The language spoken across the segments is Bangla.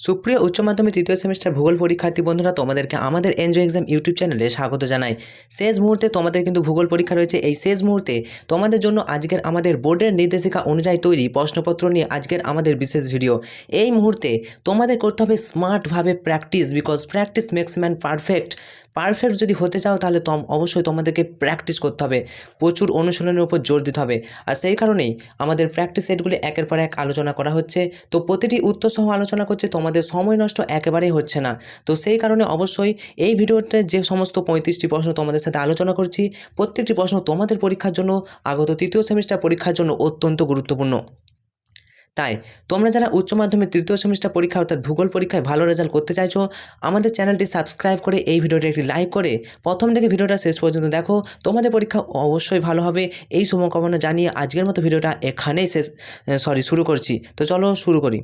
সুপ্রিয় উচ্চ মাধ্যমিক তৃতীয় সেমিস্টার ভূগোল পরীক্ষার্থী বন্ধুরা, তোমাদেরকে আমাদের এনজয় এক্সাম ইউটিউব চ্যানেলে স্বাগত জানাই। শেষ মুহূর্তে তোমাদের কিন্তু ভূগোল পরীক্ষা রয়েছে। এই শেষ মুহূর্তে তোমাদের জন্য আজকের আমাদের বোর্ডের নির্দেশিকা অনুযায়ী তৈরি প্রশ্নপত্র নিয়ে আজকের আমাদের বিশেষ ভিডিও এই মুহূর্তে তোমাদের করতে হবে স্মার্টভাবে practice because practice makes man perfect perfect যদি হতে চাও তাহলে তম অবশ্যই তোমাদেরকে প্র্যাকটিস করতে হবে। প্রচুর অনুশীলনের উপর জোর দিতে হবে। আর সেই কারণেই আমাদের প্র্যাকটিস সেটগুলি একের পর এক আলোচনা করা হচ্ছে। তো প্রতিটি উত্তর সহ আলোচনা করছে তোমাদের সময় নষ্ট একেবারেই হচ্ছে না। তো সেই কারণে অবশ্যই এই ভিডিওতে যে সমস্ত পঁয়ত্রিশটি প্রশ্ন তোমাদের সাথে আলোচনা করছি, প্রত্যেকটি প্রশ্ন তোমাদের পরীক্ষার জন্য, আগত তৃতীয় সেমিস্টার পরীক্ষার জন্য অত্যন্ত গুরুত্বপূর্ণ। তাই, তোমরা যারা উচ্চ মাধ্যমিক তৃতীয় সেমিস্টার পরীক্ষা অর্থাৎ ভূগোল পরীক্ষায় ভালো রেজাল্ট করতে চাইছো, আমাদের চ্যানেলটি সাবস্ক্রাইব করে এই ভিডিওটি একটি লাইক করে প্রথম থেকে ভিডিওটা শেষ পর্যন্ত দেখো। তোমাদের পরীক্ষা অবশ্যই ভালো হবে। এই শুভকামনা জানিয়ে আজকের মতো ভিডিওটা এখানেই শেষ সরি শুরু করছি। তো চলো শুরু করি।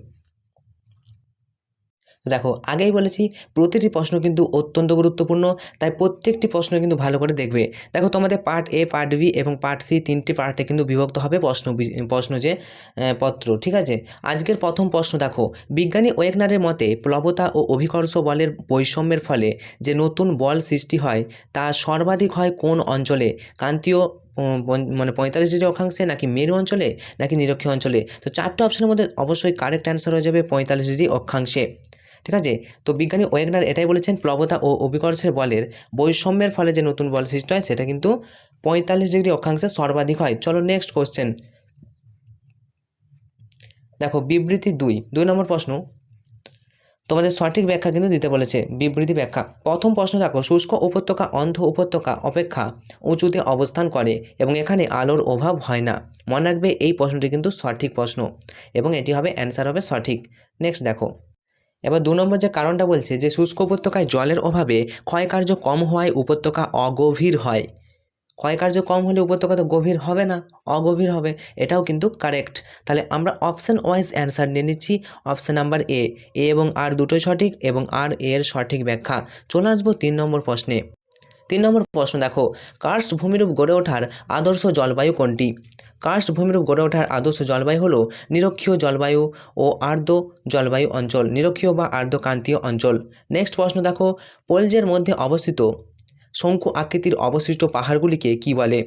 দেখো, আগেই বলেছি, প্রতিটি প্রশ্ন কিন্তু অত্যন্ত গুরুত্বপূর্ণ, তাই প্রত্যেকটি প্রশ্ন কিন্তু ভালো করে দেখবে। দেখো, তোমাদের পার্ট এ পার্ট বি এবং পার্ট সি তিনটি পার্টে কিন্তু বিভক্ত হবে প্রশ্ন প্রশ্ন যে পত্র, ঠিক আছে? আজকের প্রথম প্রশ্ন দেখো, বিজ্ঞানী ওয়েগনারের মতে প্লবতা ও অভিকর্ষ বলের বৈষম্যের ফলে যে নতুন বল সৃষ্টি হয়, তা সর্বাধিক হয় কোন অঞ্চলে? কান্তীয় মানে পঁয়তাল্লিশ ডিগ্রি অক্ষাংশে নাকি মেরু অঞ্চলে নাকি নিরক্ষীয় অঞ্চলে? তো চারটে অপশনের মধ্যে অবশ্যই কারেক্ট অ্যান্সার হয়ে যাবে পঁয়তাল্লিশ ডিগ্রি অক্ষাংশে। ঠিক আছে? তো বিজ্ঞানী ওয়েগনার এটাই বলেছেন, প্লবতা ও অভিকর্ষের বলের বৈষম্যের ফলে যে নতুন বল সৃষ্টি হয়, সেটা কিন্তু পঁয়তাল্লিশ ডিগ্রি অক্ষাংশে সর্বাধিক হয়। চলো নেক্সট কোশ্চেন দেখো, বিবৃতি দুই। দুই নম্বর প্রশ্ন। তোমাদের সঠিক ব্যাখ্যা কিন্তু দিতে বলেছে, বিবৃতি ব্যাখ্যা। প্রথম প্রশ্ন দেখো, শুষ্ক উপত্যকা, অন্ধ উপত্যকা অপেক্ষা উঁচুতে অবস্থান করে এবং এখানে আলোর অভাব হয় না। মনে রাখবে এই প্রশ্নটি কিন্তু সঠিক প্রশ্ন এবং এটি হবে অ্যান্সার হবে সঠিক। নেক্সট দেখো। এবার দু নম্বর যে কারণটা বলছে যে শুষ্ক উপত্যকায় জলের অভাবে ক্ষয়কার্য কম হওয়ায় উপত্যকা অগভীর হয়। ক্ষয়কার্য কম হলে উপত্যকা তো গভীর হবে না, অগভীর হবে, এটাও কিন্তু কারেক্ট তাহলে আমরা অপশান ওয়াইজ অ্যান্সার নিয়ে নিচ্ছি অপশান নাম্বার এ এ এবং আর দুটোই সঠিক এবং আর এর সঠিক ব্যাখ্যা। চলে আসব তিন নম্বর প্রশ্নে। তিন নম্বর প্রশ্ন দেখো কার্স্ট ভূমিরূপ গড়ে ওঠার আদর্শ জলবায়ু কোনটি? কার্স্ট ভূমিরূপ গড়ে ওঠার আদর্শ জলবায়ু হলো নিরক্ষীয় জলবায়ু ও আর্দ্র জলবায়ু অঞ্চল, নিরক্ষীয় বা আর্দ্রক্রান্তীয় অঞ্চল। নেক্সট প্রশ্ন দেখো, পোলজের মধ্যে অবস্থিত শঙ্কু আকৃতির অবশিষ্ট পাহাড়গুলিকে কি বলে?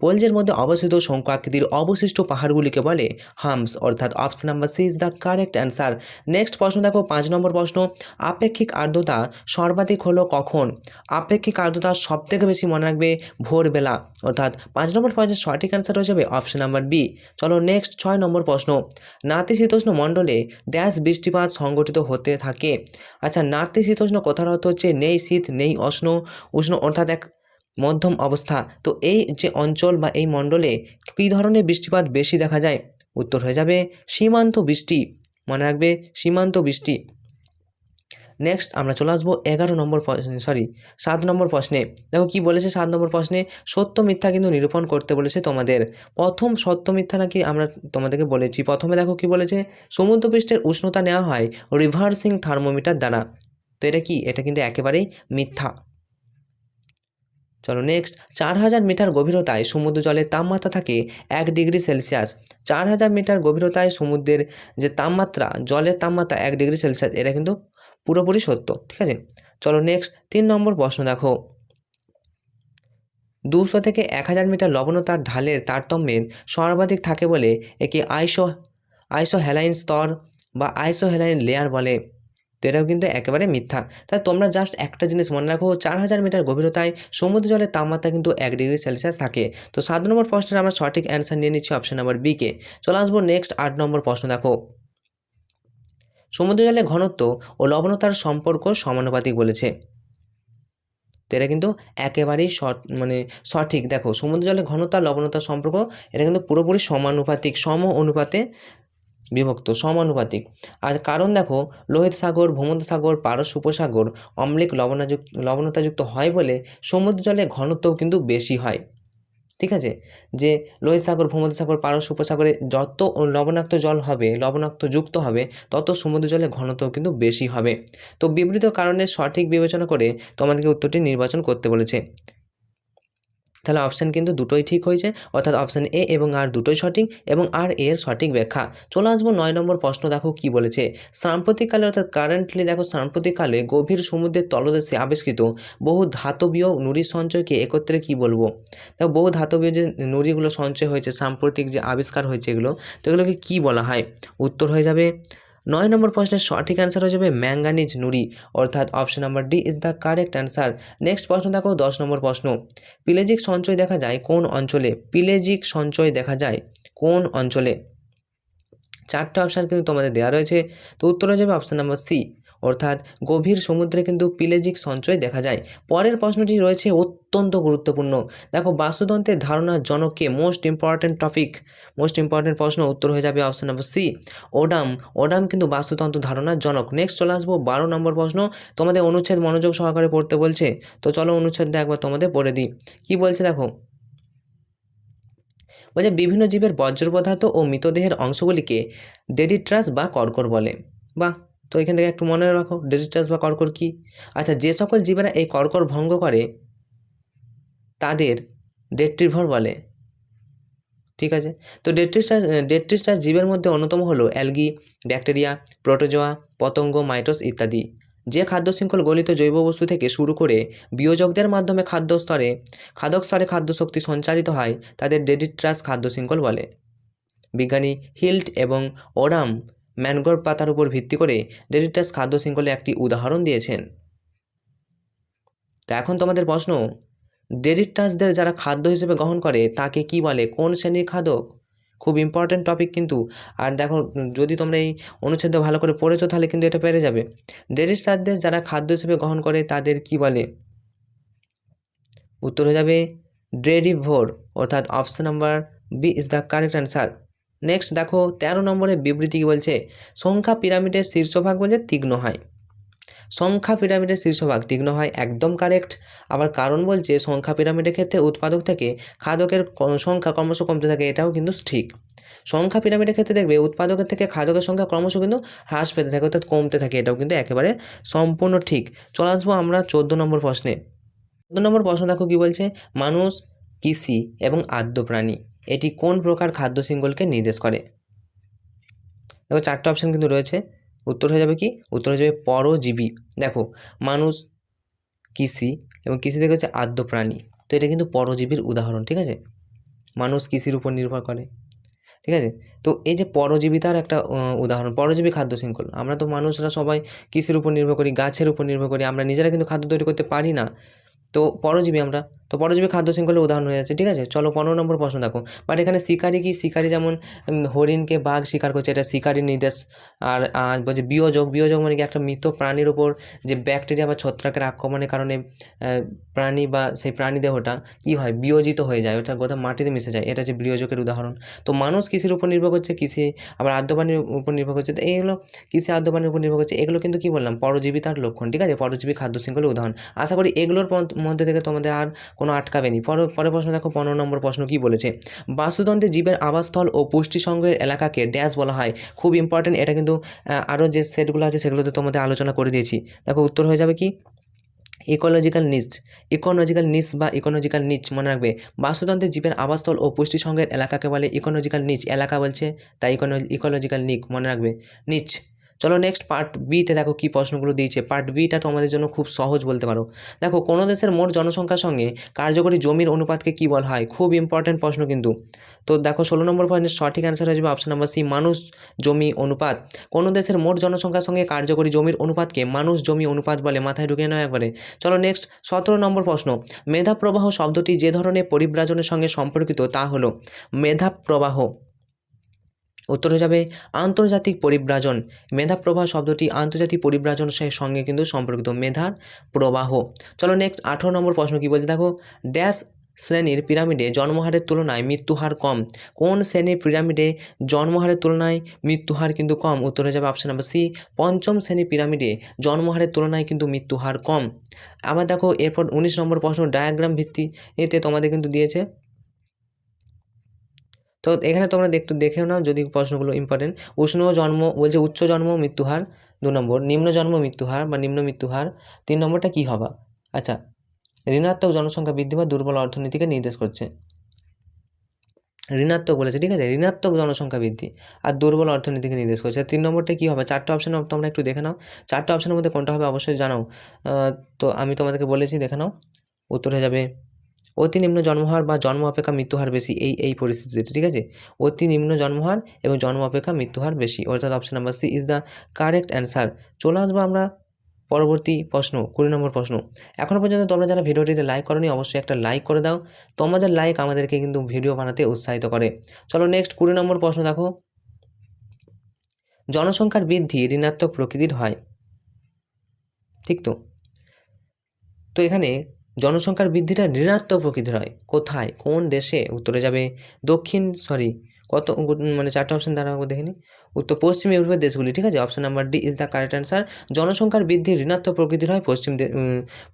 পোলজের মধ্যে অবস্থিত শঙ্কু আকৃতির অবশিষ্ট পাহাড়গুলিকে বলে হামস, অর্থাৎ option number C is the correct answer next প্রশ্ন দেখো, পাঁচ নম্বর প্রশ্ন, আপেক্ষিক আর্দ্রতা সর্বাধিক হলো কখন? আপেক্ষিক আর্দ্রতা সব থেকে বেশি মনে রাখবে ভোরবেলা, অর্থাৎ পাঁচ নম্বর প্রশ্নের সঠিক অ্যান্সার হয়ে যাবে অপশন নাম্বার বি চলো নেক্সট ছয় নম্বর প্রশ্ন, নাতিশীতোষ্ণ মণ্ডলে ড্যাশ বৃষ্টিপাত সংগঠিত হতে থাকে। আচ্ছা নাতিশীতোষ্ণ কথার অর্থ হচ্ছে নেই শীত, নেই অষ্ণ উষ্ণ, অর্থাৎ এক মধ্যম অবস্থা। তো এই যে অঞ্চল বা এই মণ্ডলে কী ধরনের বৃষ্টিপাত বেশি দেখা যায়? উত্তর হয়ে যাবে, সীমান্ত বৃষ্টি। মনে রাখবে, সীমান্ত বৃষ্টি। নেক্সট আমরা চলে আসব এগারো নম্বর সরি সাত নম্বর প্রশ্নে। দেখো কি বলেছে সাত নম্বর প্রশ্নে? সত্য মিথ্যা কিন্তু নিরূপণ করতে বলেছে তোমাদের। প্রথম সত্য মিথ্যা নাকি আমরা তোমাদেরকে বলেছি। প্রথমে দেখো কি বলেছে? সমুদ্রপৃষ্ঠের উষ্ণতা নেওয়া হয় রিভার্সিং থার্মোমিটার দ্বারা। তো এটা কি? এটা কিন্তু একেবারেই মিথ্যা। চলো নেক্সট চার হাজার মিটার গভীরতায় সমুদ্র জলের তাপমাত্রা থাকে এক ডিগ্রি সেলসিয়াস। চার হাজার মিটার গভীরতায় সমুদ্রের যে তাপমাত্রা, জলের তাপমাত্রা এক ডিগ্রি সেলসিয়াস, এটা কিন্তু পুরোপুরি সত্য, ঠিক আছে? চলো নেক্সট তিন নম্বর প্রশ্ন দেখো। দুশো থেকে এক হাজার মিটার লবণতার ঢালের তারতম্যের সর্বাধিক থাকে বলে একে আইসো আইসো হ্যালাইন স্তর বা আইসো হেলাইন লেয়ার বলে। তো এটাও কিন্তু একেবারে মিথ্যা। তাই তোমরা জাস্ট একটা জিনিস মনে রাখো, চার হাজার মিটার গভীরতায় সমুদ্র জলের তাপমাত্রা কিন্তু এক ডিগ্রি সেলসিয়াস থাকে। তো সাত নম্বর প্রশ্নের আমরা সঠিক অ্যান্সার নিয়ে নিচ্ছি অপশন নাম্বার বিকে চলে আসব নেক্সট আট নম্বর প্রশ্ন, দেখো। সমুদ্র জলের ঘনত্ব ও লবণতার সম্পর্ক সমানুপাতিক বলেছে। তো এটা কিন্তু একেবারেই মানে সঠিক। দেখো, সমুদ্র জলের ঘনতা লবণতার সম্পর্ক, এটা কিন্তু পুরোপুরি সমানুপাতিক, সম অনুপাতে বিভক্ত সমানুপাতিক। আর কারণ দেখো, লোহিত সাগর, ভূমধ্য সাগর পারস উপসাগর অম্লিক লবণাযুক্ত, লবণতাযুক্ত হয় বলে সমুদ্র জলে ঘনত্বও কিন্তু বেশি হয়। ঠিক আছে? যে লোহিত সাগর, ভূমধ্য সাগর পারস উপসাগরে যত লবণাক্ত জল হবে, লবণাক্ত যুক্ত হবে, তত সমুদ্র জলে ঘনত্ব কিন্তু বেশি হবে। তো বিবৃত কারণে সঠিক বিবেচনা করে তোমাদেরকে উত্তরটি নির্বাচন করতে বলেছে। তাহলে অপশান কিন্তু দুটোই ঠিক হয়েছে অর্থাৎ অপশান এ এবং আর দুটোই সঠিক এবং আর এর সঠিক ব্যাখ্যা। চলে আসব নয় নম্বর প্রশ্ন, দেখো কি বলেছে। সাম্প্রতিককালে অর্থাৎ কারেন্টলি দেখো সাম্প্রতিককালে গভীর সমুদ্রের তলদেশে আবিষ্কৃত বহু ধাতবীয় নুড়ির সঞ্চয়কে একত্রে কি বলব? দেখো বহু ধাতবীয় যে নুড়িগুলো সঞ্চয় হয়েছে, সাম্প্রতিক যে আবিষ্কার হয়েছে এগুলো, তো এগুলোকে কী বলা হয়? উত্তর হয়ে যাবে নয় নম্বর প্রশ্নের সঠিক অ্যান্সার হয়ে যাবে ম্যাঙ্গানিজ নুড়ি। অর্থাৎ option number D is the correct answer next প্রশ্ন দেখো, দশ নম্বর প্রশ্ন। পিলেজিক সঞ্চয় দেখা যায় কোন অঞ্চলে? পিলেজিক সঞ্চয় দেখা যায় কোন অঞ্চলে? চারটে অপশান কিন্তু তোমাদের দেওয়া রয়েছে। তো উত্তর হয়ে যাবে অপশান নাম্বার সি অর্থাৎ গভীর সমুদ্রে কিন্তু পিলেজিক সঞ্চয় দেখা যায়। পরের প্রশ্নটি রয়েছে অত্যন্ত গুরুত্বপূর্ণ। দেখো, বাস্তুতন্ত্রের ধারণার জনককে most important topic most important প্রশ্ন, উত্তর হয়ে যাবে option number C Odum Odum কিন্তু বাস্তুতন্ত্র ধারণার জনক। নেক্সট চলে আসব বারো নম্বর প্রশ্ন। তোমাদের অনুচ্ছেদ মনোযোগ সহকারে পড়তে বলছে। তো চলো অনুচ্ছেদটা একবার তোমাদের পড়ে দিই। কী বলছে দেখো? বলছে, বিভিন্ন জীবের বজ্র পদার্থ ও মৃতদেহের অংশগুলিকে ডেডিট্রাস বা কর্কর বলে। বা তো এখান থেকে একটু মনে রাখো ডেডিট্রাস বা কর্কর কী? আচ্ছা যে সকল জীবেরা এই কর্কর ভঙ্গ করে, তাদের ডেট্রিভর বলে। ঠিক আছে? তো ডেট্রিস্টাস ডেট্রিস্টাস জীবের মধ্যে অন্যতম হলো অ্যালগি, ব্যাকটেরিয়া, প্রোটোজোয়া, পতঙ্গ, মাইটোস ইত্যাদি। যে খাদ্য শৃঙ্খল গলিত জৈব বস্তু থেকে শুরু করে বিয়োজকদের মাধ্যমে খাদ্য স্তরে, খাদক স্তরে খাদ্য শক্তি সঞ্চারিত হয়, তাদের ডেডিট্রাস খাদ্য শৃঙ্খল বলে। বিজ্ঞানী হিল্ট এবং ওরাম ম্যানগ্রোভ পাতার উপর ভিত্তি করে ডেডিট্রাস খাদ্য শৃঙ্খলে একটি উদাহরণ দিয়েছেন। তো এখন তোমাদের প্রশ্ন ডেডিট্রাসদের যারা খাদ্য হিসেবে গ্রহণ করে, তাকে কি বলে? কোন শ্রেণির খাদক? খুব ইম্পর্ট্যান্ট টপিক কিন্তু। আর দেখো, যদি তোমরা এই অনুচ্ছেদ ভালো করে পড়েছো, তাহলে কিন্তু এটা পেরে যাবে। ডেডিস্টারদের যারা খাদ্য হিসেবে গ্রহণ করে, তাদের কি বলে? উত্তর হয়ে যাবে ড্রেডিভোর অর্থাৎ option number B is the correct answer next দেখো, তেরো নম্বরে বিবৃতি কি বলছে? সংখ্যা পিরামিডের শীর্ষভাগ বলছে তীক্ষ্ণ হয়। সংখ্যা পিরামিডের শীর্ষভাগ তীক্ষ্ণ হয়, একদম কারেক্ট আবার কারণ বলছে, সংখ্যা পিরামিডের ক্ষেত্রে উৎপাদক থেকে খাদকের সংখ্যা ক্রমশ কমতে থাকে, এটাও কিন্তু ঠিক। সংখ্যা পিরামিডের ক্ষেত্রে দেখবে, উৎপাদকের থেকে খাদকের সংখ্যা ক্রমশ কিন্তু হ্রাস পেতে থাকে, অর্থাৎ কমতে থাকে, এটাও কিন্তু একেবারে সম্পূর্ণ ঠিক। চলে আসব আমরা চোদ্দ নম্বর প্রশ্নে। চোদ্দ নম্বর প্রশ্ন দেখো কী বলছে? মানুষ, কৃষি এবং আদ্য প্রাণী এটি কোন প্রকার খাদ্য শৃঙ্খলকে নির্দেশ করে? দেখো, চারটে অপশান কিন্তু রয়েছে। উত্তর হয়ে যাবে কি? উত্তর হয়ে যাবে পরজীবী। দেখো, মানুষ, কৃষি এবং কৃষি থেকে হচ্ছে আদ্য প্রাণী। তো এটা কিন্তু পরজীবীর উদাহরণ, ঠিক আছে? মানুষ কৃষির উপর নির্ভর করে, ঠিক আছে? তো এই যে পরজীবিতার একটা উদাহরণ, পরজীবী খাদ্য শৃঙ্খল আমরা তো মানুষরা সবাই কৃষির উপর নির্ভর করি, গাছের উপর নির্ভর করি, আমরা নিজেরা কিন্তু খাদ্য তৈরি করতে পারি না। তো পরজীবী আমরা তো পরজীবী খাদ্য শৃঙ্খলের উদাহরণ হয়ে যাচ্ছে, ঠিক আছে? চলো পনেরো নম্বর প্রশ্ন দেখো। বাট এখানে শিকারি কি? শিকারি যেমন হরিণকে বাঘ শিকার করছে, এটা শিকারির নির্দেশ। আর বলছে বিয়োজক বিয়োজক মানে কি? একটা মৃত প্রাণীর উপর যে ব্যাকটেরিয়া বা ছত্রাকের আক্রমণের কারণে প্রাণী বা সেই প্রাণী দেহটা কী হয়? বিয়োজিত হয়ে যায়, ওটা গোটা মাটিতে মিশে যায়। এটা হচ্ছে বিয়োজকের উদাহরণ। তো মানুষ কৃষির উপর নির্ভর করছে, কৃষি, আবার আদ্যপানির উপর নির্ভর করছে। তো এইগুলো কৃষি আদ্যপানির উপর নির্ভর করছে। এগুলো কিন্তু কী বললাম? পরজীবিতার লক্ষণ, ঠিক আছে? পরজীবী খাদ্য শৃঙ্খলের উদাহরণ। আশা করি এগুলোর মধ্যে থেকে তোমাদের আর কোনো আটকাবে নি পরে, পরের প্রশ্ন দেখো, পনেরো নম্বর প্রশ্ন কী বলেছে? বাস্তুতন্ত্রে জীবের আবাসস্থল ও পুষ্টি সংগ্রহের এলাকাকে ড্যাশ বলা হয়। খুব ইম্পর্টেন্ট এটা কিন্তু আরও যে সেটগুলো আছে সেগুলোতে তোমাদের আলোচনা করে দিয়েছি। দেখো, উত্তর হয়ে যাবে কি? ইকোলজিক্যাল নিচ ইকোলজিক্যাল নিচ বা ইকোলজিক্যাল নিচ মনে রাখবে। বাস্তুতন্ত্রের জীবের আবাসস্থল ও পুষ্টি সংগ্রহের এলাকাকে বলে ইকোলজিক্যাল নিচ এলাকা বলছে, তাই ইকোলজিক্যাল নিক মনে রাখবে। নিচ চলো নেক্সট পার্ট বিতে দেখো কী প্রশ্নগুলো দিয়েছে। পার্ট বিটা তোমাদের জন্য খুব সহজ বলতে পারো। দেখো, কোনো দেশের মোট জনসংখ্যার সঙ্গে কার্যকরী জমির অনুপাতকে কী বলা হয়? খুব ইম্পর্ট্যান্ট প্রশ্ন কিন্তু। তো দেখো, ষোলো নম্বর পয়েন্টের সঠিক অ্যান্সার হয়ে যাবে অপশন নাম্বার সি মানুষ জমি অনুপাত। কোনো দেশের মোট জনসংখ্যার সঙ্গে কার্যকরী জমির অনুপাতকে মানুষ জমি অনুপাত বলে, মাথায় ঢুকে নেওয়া একবারে। চলো নেক্সট সতেরো নম্বর প্রশ্ন। মেধা প্রবাহ শব্দটি যে ধরনের পরিব্রাজনের সঙ্গে সম্পর্কিত তা হলো মেধা প্রবাহ উত্তর হয়ে যাবে আন্তর্জাতিক পরিব্রাজন। মেধা প্রবাহ শব্দটি আন্তর্জাতিক পরিব্রাজনের সঙ্গে কিন্তু সম্পর্কিত মেধার প্রবাহ। চলো নেক্সট আঠেরো নম্বর প্রশ্ন কী বলছে? দেখো, ড্যাশ শ্রেণির পিরামিডে জন্মহারের তুলনায় মৃত্যুহার কম। কোন শ্রেণির পিরামিডে জন্মহারের তুলনায় মৃত্যুহার কিন্তু কম? উত্তর হয়ে যাবে অপশন নাম্বার সি পঞ্চম শ্রেণি পিরামিডে জন্মহারের তুলনায় কিন্তু মৃত্যুহার কম। আবার দেখো, এরপর উনিশ নম্বর প্রশ্ন ডায়াগ্রাম ভিত্তি এতে তোমাদের কিন্তু দিয়েছে। তো এখানে তোমরা দেখতে দেখেও নাও যদি প্রশ্নগুলো ইম্পর্টেন্ট উষ্ণ জন্ম বলছে উচ্চ জন্ম, মৃত্যুহার, দু নম্বর। নিম্ন জন্ম, মৃত্যুহার বা নিম্ন মৃত্যুহার। তিন নম্বরটা কী হবা? আচ্ছা ঋণাত্মক জনসংখ্যা বৃদ্ধি বা দুর্বল অর্থনীতিকে নির্দেশ করছে। ঋণাত্মক বলেছে, ঠিক আছে? ঋণাত্মক জনসংখ্যা বৃদ্ধি আর দুর্বল অর্থনীতিকে নির্দেশ করছে। তিন নম্বরটা কী হবে? চারটে অপশান তোমরা একটু দেখে নাও। চারটে অপশানের মধ্যে কোনটা হবে? অবশ্যই জানাও। তো আমি তোমাদেরকে বলেছি, দেখে নাও। উত্তর হয়ে যাবে। অতি নিম্ন জন্মহার বা জন্ম অপেক্ষা মৃত্যুহার বেশি, এই এই পরিস্থিতিতে, ঠিক আছে? অতি নিম্ন জন্মহার এবং জন্ম অপেক্ষা মৃত্যুহার বেশি, অর্থাৎ option number C is the correct answer চলে আসব আমরা পরবর্তী প্রশ্ন, কুড়ি নম্বর প্রশ্ন। এখনও পর্যন্ত তোমরা যারা ভিডিওটিতে লাইক করনি, অবশ্যই একটা লাইক করে দাও। তোমাদের লাইক আমাদেরকে কিন্তু ভিডিও বানাতে উৎসাহিত করে। চলো নেক্সট কুড়ি নম্বর প্রশ্ন দেখো। জনসংখ্যার বৃদ্ধি ঋণাত্মক প্রকৃতির হয়। ঠিক তো? তো এখানে জনসংখ্যার বৃদ্ধিটা ঋণাত্মক প্রকৃতির হয়। কোথায়? কোন দেশে? উত্তরে যাবে দক্ষিণ সরি কত মানে চারটে অপশান দ্বারা দেখে নিই উত্তর, পশ্চিম ইউরোপের দেশগুলি, ঠিক আছে? Option number D is the correct answer জনসংখ্যার বৃদ্ধি ঋণাত্মক প্রকৃতির হয় পশ্চিম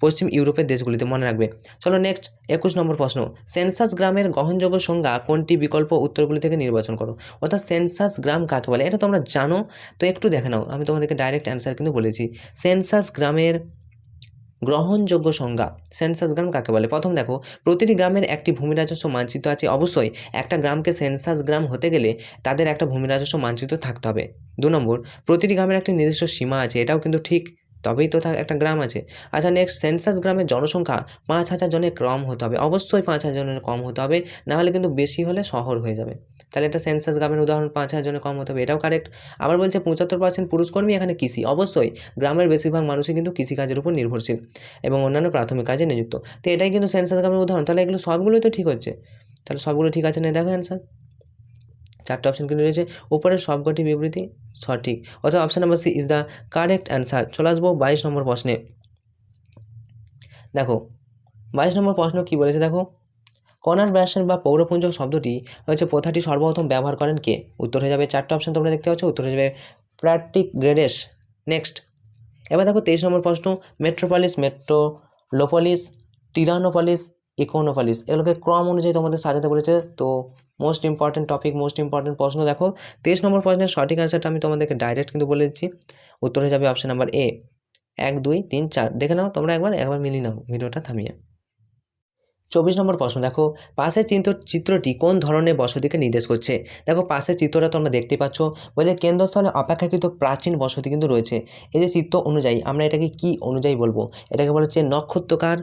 পশ্চিম ইউরোপের দেশগুলিতে, মনে রাখবে। চলো নেক্সট একুশ নম্বর প্রশ্ন। সেন্সাস গ্রামের গ্রহণযোগ্য সংজ্ঞা কোনটি? বিকল্প উত্তরগুলি থেকে নির্বাচন করো। অর্থাৎ সেন্সাস গ্রাম কাকে বলে? এটা তোমরা জানো, তো একটু দেখে নাও। আমি তোমাদেরকে ডাইরেক্ট অ্যান্সার কিন্তু বলেছি। সেন্সাস গ্রামের গ্রহণযোগ্য সংজ্ঞা। সেন্সাস গ্রাম কাকে বলে? প্রথম দেখো, প্রতিটি গ্রামের একটি ভূমি রাজস্ব মানচিত্র আছে। অবশ্যই একটা গ্রামকে সেন্সাস গ্রাম হতে গেলে তাদের একটা ভূমি রাজস্ব মানচিত্র থাকতে হবে। দু নম্বর, প্রতিটি গ্রামের একটি নির্দিষ্ট সীমা আছে। এটাও কিন্তু ঠিক তবেই তো একটা গ্রাম আছে। আচ্ছা নেক্সট সেন্সাস গ্রামের জনসংখ্যা পাঁচ হাজার জনের কম হতে হবে। অবশ্যই পাঁচ হাজার জনের কম হতে হবে, নাহলে কিন্তু বেশি হলে শহর হয়ে যাবে। তাহলে এটা সেন্সাস গ্রামের উদাহরণ, পাঁচ হাজার জনের কম হতে হবে, এটাও কারেক্ট আবার বলছে পঁচাত্তর পার্সেন্ট পুরুষকর্মী, এখানে কৃষি। অবশ্যই, গ্রামের বেশিরভাগ মানুষই কিন্তু কৃষিকাজের উপর নির্ভরশীল এবং অন্যান্য প্রাথমিক কাজে নিযুক্ত। তো এটাই কিন্তু সেন্সাস গ্রামের উদাহরণ। তাহলে এগুলো সবগুলোই তো ঠিক হচ্ছে। তাহলে সবগুলো ঠিক আছে না? দেখো অ্যান্সার চারটে অপশন কিন্তু রয়েছে। উপরের সবকটি বিবৃতি সঠিক। অর্থাৎ option number C is the correct answer চলে আসব বাইশ নম্বর প্রশ্নে। দেখো, বাইশ নম্বর প্রশ্ন কি বলেছে দেখো? কণার ব্যাসের বা পৌরপুঞ্জক শব্দটি হচ্ছে প্রথাটি সর্বপ্রথম ব্যবহার করেন কে? উত্তর হয়ে যাবে চারটে অপশন তোমরা দেখতে পাচ্ছ, উত্তর হয়ে যাবে প্র্যাটিক গ্রেডেস নেক্সট এবার দেখো তেইশ নম্বর প্রশ্ন মেট্রোপলিস মেট্রোলোপলিস টিরানোপলিস ইকোনোপলিস এগুলোকে ক্রম অনুযায়ী তোমাদের সাজাতে বলেছে। তো most important topic most important প্রশ্ন দেখো। তেইশ নম্বর প্রশ্নের সঠিক অ্যান্সারটা আমি তোমাদেরকে ডাইরেক্ট কিন্তু বলে দিচ্ছি। উত্তর হয়ে যাবে অপশন নাম্বার এ এক, দুই, তিন, চার। দেখে নাও তোমরা একবার একবার মিলিয়ে নাও। ভিডিওটা থামিয়ে। চব্বিশ নম্বর প্রশ্ন, দেখো, পাশের চিত্র চিত্রটি কোন ধরনের বসতিকে নির্দেশ করছে? দেখো, পাশের চিত্রটা তোমরা দেখতে পাচ্ছ বলছে কেন্দ্রস্থলে অপেক্ষাকৃত প্রাচীন বসতি কিন্তু রয়েছে। এই যে চিত্র অনুযায়ী আমরা এটাকে কি অনুযায়ী বলব? এটাকে বলা হচ্ছে নক্ষত্রকার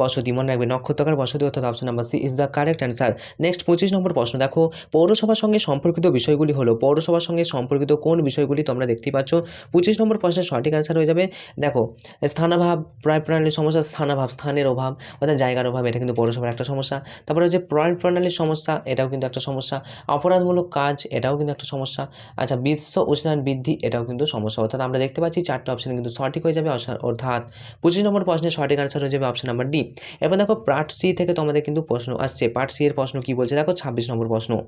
বসতি, মনে রাখবে, নক্ষত্রকার বসতি অর্থাৎ option number C is the correct answer next পঁচিশ নম্বর প্রশ্ন, দেখো, পৌরসভার সঙ্গে সম্পর্কিত বিষয়গুলি হলো, পৌরসভার সঙ্গে সম্পর্কিত কোন বিষয়গুলি তোমরা দেখতে পাচ্ছ? পঁচিশ নম্বর প্রশ্নের সঠিক অ্যান্সার হয়ে যাবে, দেখো, স্থানাভাব, প্রায় প্রণালীর সমস্যা, স্থানাভাব, স্থানের অভাব, অর্থাৎ জায়গার অভাব, এটা কিন্তু পৌরসভার একটা সমস্যা। তারপরে হচ্ছে প্রয়ণ প্রণালীর সমস্যা, এটাও কিন্তু একটা সমস্যা। অপরাধমূলক কাজ, এটাও কিন্তু একটা সমস্যা। আচ্ছা বিশ্ব উষ্ণায়ন বৃদ্ধি, এটাও কিন্তু সমস্যা। অর্থাৎ আমরা দেখতে পাচ্ছি চারটে অপশন কিন্তু সঠিক হয়ে যাবে, অর্থাৎ- অর্থাৎ পঁচিশ নম্বর প্রশ্নের সঠিক আনসার হয়ে যাবে অপশন নাম্বার ডি এবার দেখো পার্ট সি থেকে তোমাদের কিন্তু প্রশ্ন আসছে। পার্ট সি এর প্রশ্ন কি বলছে? দেখো ছাব্বিশ নম্বর প্রশ্ন।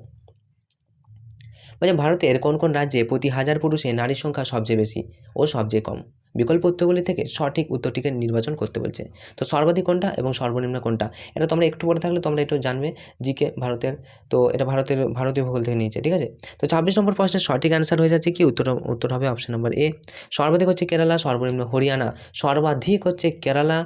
বলছে, ভারতের কোন কোন রাজ্যে প্রতি হাজার পুরুষে নারীর সংখ্যা সবচেয়ে বেশি ও সবচেয়ে কম? বিকল্প উত্তরগুলি থেকে সঠিক উত্তরটিকে নির্বাচন করতে বলছে। তো সর্বাধিক কোনটা এবং সর্বনিম্ন কোনটা? এটা তোমরা একটু পরে থাকলে তোমরা একটু জানবে জিকে ভারতের। তো এটা ভারতের, ভারতীয় ভূগোল থেকে নিয়েছে, ঠিক আছে? তো ছাব্বিশ নম্বর প্রশ্নের সঠিক অ্যান্সার হয়ে যাচ্ছে কি? উত্তর উত্তর হবে অপশন নাম্বার এ সর্বাধিক হচ্ছে কেরালা, সর্বনিম্ন হরিয়ানা। সর্বাধিক হচ্ছে কেরালা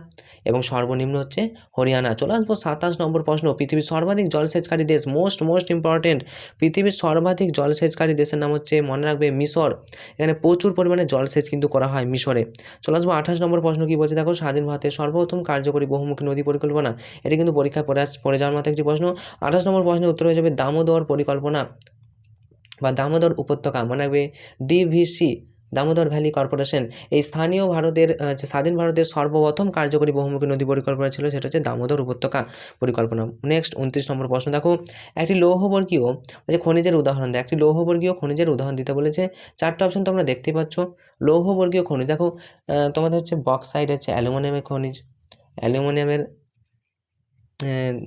এবং সর্বনিম্ন হচ্ছে হরিয়ানা। চলে আসব সাতাশ নম্বর প্রশ্ন। পৃথিবীর সর্বাধিক জলসেচকারী দেশ মোস্ট মোস্ট ইম্পর্টেন্ট পৃথিবীর সর্বাধিক জলসেচকারী দেশের নাম হচ্ছে, মনে রাখবে, মিশর। এখানে প্রচুর পরিমাণে জলসেচ কিন্তু করা হয় মিশরে। চলে আসব আঠাশ নম্বর প্রশ্ন কী বলছে? দেখো, স্বাধীন ভারতের সর্বপ্রথম কার্যকরী বহুমুখী নদী পরিকল্পনা। এটি কিন্তু পরীক্ষায় পড়ে পড়ে যাওয়ার মতো একটি প্রশ্ন। আঠাশ নম্বর প্রশ্নের উত্তর হয়ে যাবে, দামোদর পরিকল্পনা বা দামোদর উপত্যকা, মনে রাখবে ডিভিসি দামোদর ভ্যালি কর্পোরেশন। এই স্থানীয় ভারতের যে স্বাধীন ভারতের সর্বপ্রথম কার্যকরী বহুমুখী নদী পরিকল্পনা ছিল সেটা হচ্ছে দামোদর উপত্যকা পরিকল্পনা। নেক্সট উনত্রিশ নম্বর প্রশ্ন, দেখো, একটি লৌহবর্গীয় যে খনিজের উদাহরণ দেয়, একটি লৌহবর্গীয় খনিজের উদাহরণ দিতে বলেছে। চারটা অপশন তোমরা দেখতে পাচ্ছ। লৌহবর্গীয় খনিজ, দেখো তোমাদের হচ্ছে বক্সাইড হচ্ছে অ্যালুমিনিয়ামের খনিজ, অ্যালুমিনিয়ামের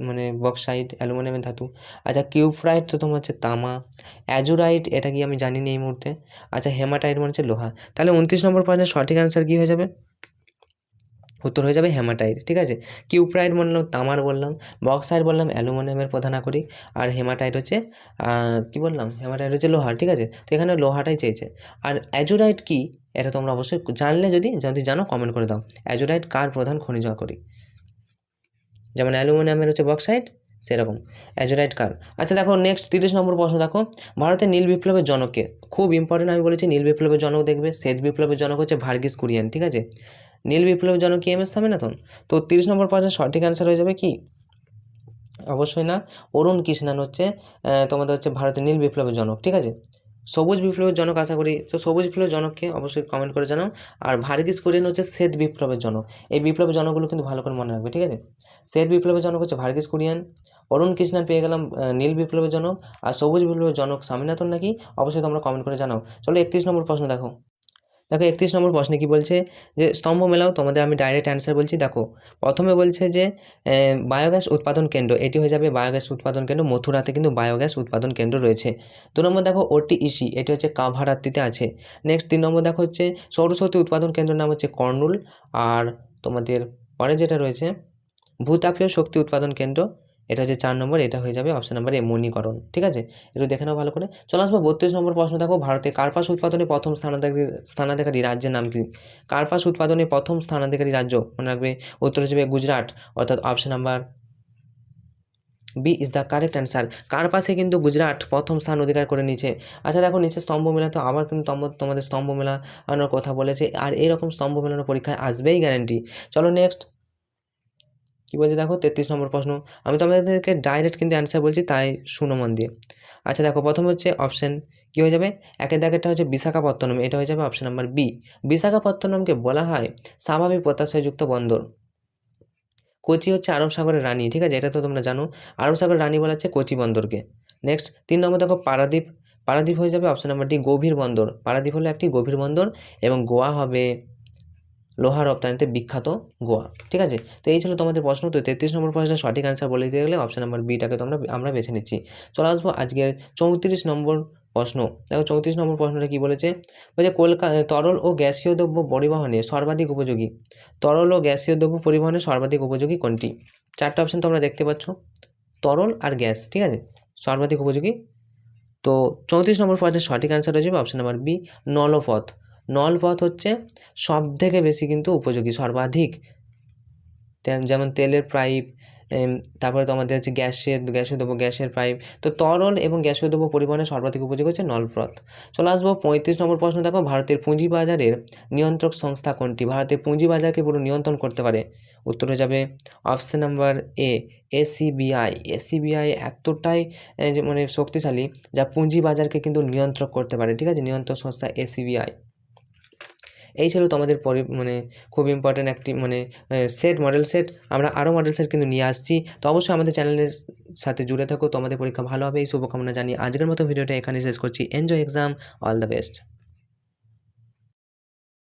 মানে বক্সাইট অ্যালুমিনিয়ামের ধাতু। আচ্ছা কিউফ্রাইট তো তোমার হচ্ছে তামা। অ্যাজুরাইট, এটা কি আমি জানি না এই মুহূর্তে। আচ্ছা হেমাটাইট মানে হচ্ছে লোহা। তাহলে উনত্রিশ নম্বর পয়েন্টের সঠিক অ্যান্সার কী হয়ে যাবে? উত্তর হয়ে যাবে হেমাটাইট, ঠিক আছে? কিউপ্রাইট বললাম, তামার বললাম বক্সাইড বললাম অ্যালুমিনিয়ামের প্রধান আকরিক। আর হেমাটাইট হচ্ছে কি বললাম? হেমাটাইট হচ্ছে লোহার ঠিক আছে? তো এখানে লোহাটাই চেয়েছে। আর অ্যাজুরাইট কি? এটা তোমরা অবশ্যই জানলে যদি যদি জানো কমেন্ট করে দাও। অ্যাজুরাইট কার প্রধান খনিজ আকরিক? যেমন অ্যালুমিনিয়ামের হচ্ছে বক্সাইড সেরকম। অ্যাজোরাইট কার আচ্ছা দেখো নেক্সট তিরিশ নম্বর প্রশ্ন দেখো। ভারতের নীল বিপ্লবের জনককে, খুব ইম্পর্টেন্ট আমি বলেছি, নীল বিপ্লবের জনক দেখবে, শ্বেত বিপ্লবের জনক হচ্ছে ভার্গিস কুরিয়ান, ঠিক আছে? নীল বিপ্লবের জনক কি এম এস স্বামীনাথন তো তিরিশ নম্বর প্রশ্নের সঠিক অ্যান্সার হয়ে যাবে কি? অবশ্যই না। অরুণ কৃষ্ণান হচ্ছে তোমাদের হচ্ছে ভারতের নীল বিপ্লবের জনক, ঠিক আছে? সবুজ বিপ্লবের জনক আশা করি, তো সবুজ বিপ্লবের জনককে অবশ্যই কমেন্ট করে জানাও। আর ভার্গিস কুরিয়ান হচ্ছে শ্বেত বিপ্লবের জনক। এই বিপ্লবের জনকগুলো কিন্তু ভালো করে মনে রাখবে, ঠিক আছে? শ্বেত বিপ্লবের জনক হচ্ছে ভার্গিস কুরিয়ান, অরুণ কৃষ্ণান পেয়ে গেলাম নীল বিপ্লবের জনক আর সবুজ বিপ্লবের জনক স্বামীনাথন নাকি? অবশ্যই তোমরা কমেন্ট করে জানাও। চলো একত্রিশ নম্বর প্রশ্ন দেখো। দেখো একত্রিশ নম্বর প্রশ্নে কি বলছে যে, স্তম্ভ মেলাও তোমাদের আমি ডাইরেক্ট অ্যান্সার বলছি। দেখো, প্রথমে বলছে যে বায়োগ্যাস উৎপাদন কেন্দ্র, এটি হয়ে যাবে বায়োগ্যাস উৎপাদন কেন্দ্র। মথুরাতে কিন্তু বায়োগ্যাস উৎপাদন কেন্দ্র রয়েছে। দু নম্বর দেখো ওটিইসি এটি হচ্ছে কাভারাত্রিতে আছে। নেক্সট তিন নম্বর দেখো হচ্ছে সৌরশক্তি উৎপাদন কেন্দ্রের নাম হচ্ছে কর্নুল। আর তোমাদের পরে যেটা রয়েছে ভূতাপীয় শক্তি উৎপাদন কেন্দ্র। এটা হচ্ছে চার নম্বর, এটা হয়ে যাবে অপশন নাম্বার এ মণিকরণ, ঠিক আছে? একটু দেখে নাও ভালো করে। চলে আসব বত্রিশ নম্বর প্রশ্ন দেখো। ভারতে কার্পাস উৎপাদনে প্রথম স্থানাধিকারী স্থানাধিকারী রাজ্যের নাম কি? কার্পাস উৎপাদনে প্রথম স্থানাধিকারী রাজ্য মনে রাখবে উত্তর হিসেবে গুজরাট, অর্থাৎ option number B is the correct answer কার্পাসে কিন্তু গুজরাট প্রথম স্থান অধিকার করে নিয়েছে। আচ্ছা দেখো, নিচে স্তম্ভ মেলা তো আবার কিন্তু তোমাদের স্তম্ভ মেলানোর কথা বলেছে। আর এরকম স্তম্ভ মেলানোর পরীক্ষায় আসবেই গ্যারান্টি চলো নেক্সট কী বলছে দেখো? তেত্রিশ নম্বর প্রশ্ন। আমি তোমাদেরকে ডাইরেক্ট কিন্তু অ্যান্সার বলছি, তাই শুনো মন দিয়ে। আচ্ছা দেখো, প্রথম হচ্ছে অপশন কী হয়ে যাবে? একের দাগেরটা হচ্ছে বিশাখাপত্তনম, এটা হয়ে যাবে অপশন নাম্বার বি বিশাখাপত্তনমকে বলা হয় স্বাভাবিক প্রত্যাশাযুক্ত বন্দর। কোচি হচ্ছে আরব সাগরের রানী, ঠিক আছে? এটা তো তোমরা জানো। আরব সাগরের রানী বলা হচ্ছে কোচি বন্দরকে। নেক্সট তিন নম্বর দেখো, পারাদ্বীপ। পারাদ্বীপ হয়ে যাবে অপশন নাম্বার ডি গভীর বন্দর। পারাদ্বীপ হলো একটি গভীর বন্দর এবং গোয়া হবে। লোহা রপ্তানিতে বিখ্যাত গোয়া, ঠিক আছে? তো এই ছিল তোমাদের প্রশ্ন, তো তেত্রিশ নম্বর প্রশ্নের সঠিক অ্যান্সার বলে দিতে গেলে অপশন নাম্বার বিটাকে তোমরা, আমরা বেছে নিচ্ছি। চলে আসব আজকের চৌত্রিশ নম্বর প্রশ্ন। দেখো চৌত্রিশ নম্বর প্রশ্নটা কী বলেছে? বলছে কলকাতা তরল ও গ্যাসীয় দ্রব্য পরিবহনে সর্বাধিক উপযোগী। তরল ও গ্যাসীয় দ্রব্য পরিবহনে সর্বাধিক উপযোগী কোনটি? চারটা অপশন তোমরা দেখতে পাচ্ছ। তরল আর গ্যাস, ঠিক আছে? সর্বাধিক উপযোগী। তো চৌত্রিশ নম্বর প্রশ্নের সঠিক অ্যান্সার হয়ে যাবে অপশন নাম্বার বি নলপথ। নলপথ হচ্ছে সব থেকে বেশি কিন্তু উপযোগী, সর্বাধিক। যেমন তেলের পাইপ তারপরে তো আমাদের হচ্ছে গ্যাসের গ্যাসীয় দ্রব্য, গ্যাসের পাইপ। তো তরল এবং গ্যাসীয় দ্রব্য পরিবহনের সর্বাধিক উপযোগী হচ্ছে নলপথ। চলে আসব পঁয়ত্রিশ নম্বর প্রশ্ন, দেখো ভারতের পুঁজিবাজারের নিয়ন্ত্রক সংস্থা কোনটি? ভারতের পুঁজিবাজারকে পুরো নিয়ন্ত্রণ করতে পারে। উত্তর যাবে option number A, ACBI. ACBI এতটাই মানে শক্তিশালী যা পুঁজিবাজারকে কিন্তু নিয়ন্ত্রণ করতে পারে। ঠিক আছে? নিয়ন্ত্রক সংস্থা এসিবিআই। এই ছিল তোমাদের পরি মানে খুব ইম্পর্ট্যান্ট একটি মানে সেট মডেল সেট আমরা আরও মডেল সেট কিন্তু নিয়ে আসছি। তো অবশ্যই আমাদের চ্যানেলের সাথে জুড়ে থাকো। তোমাদের পরীক্ষা ভালো হবে। এই শুভকামনা জানিয়ে আজকের মতো ভিডিওটা এখানে শেষ করছি। Enjoy exam all the best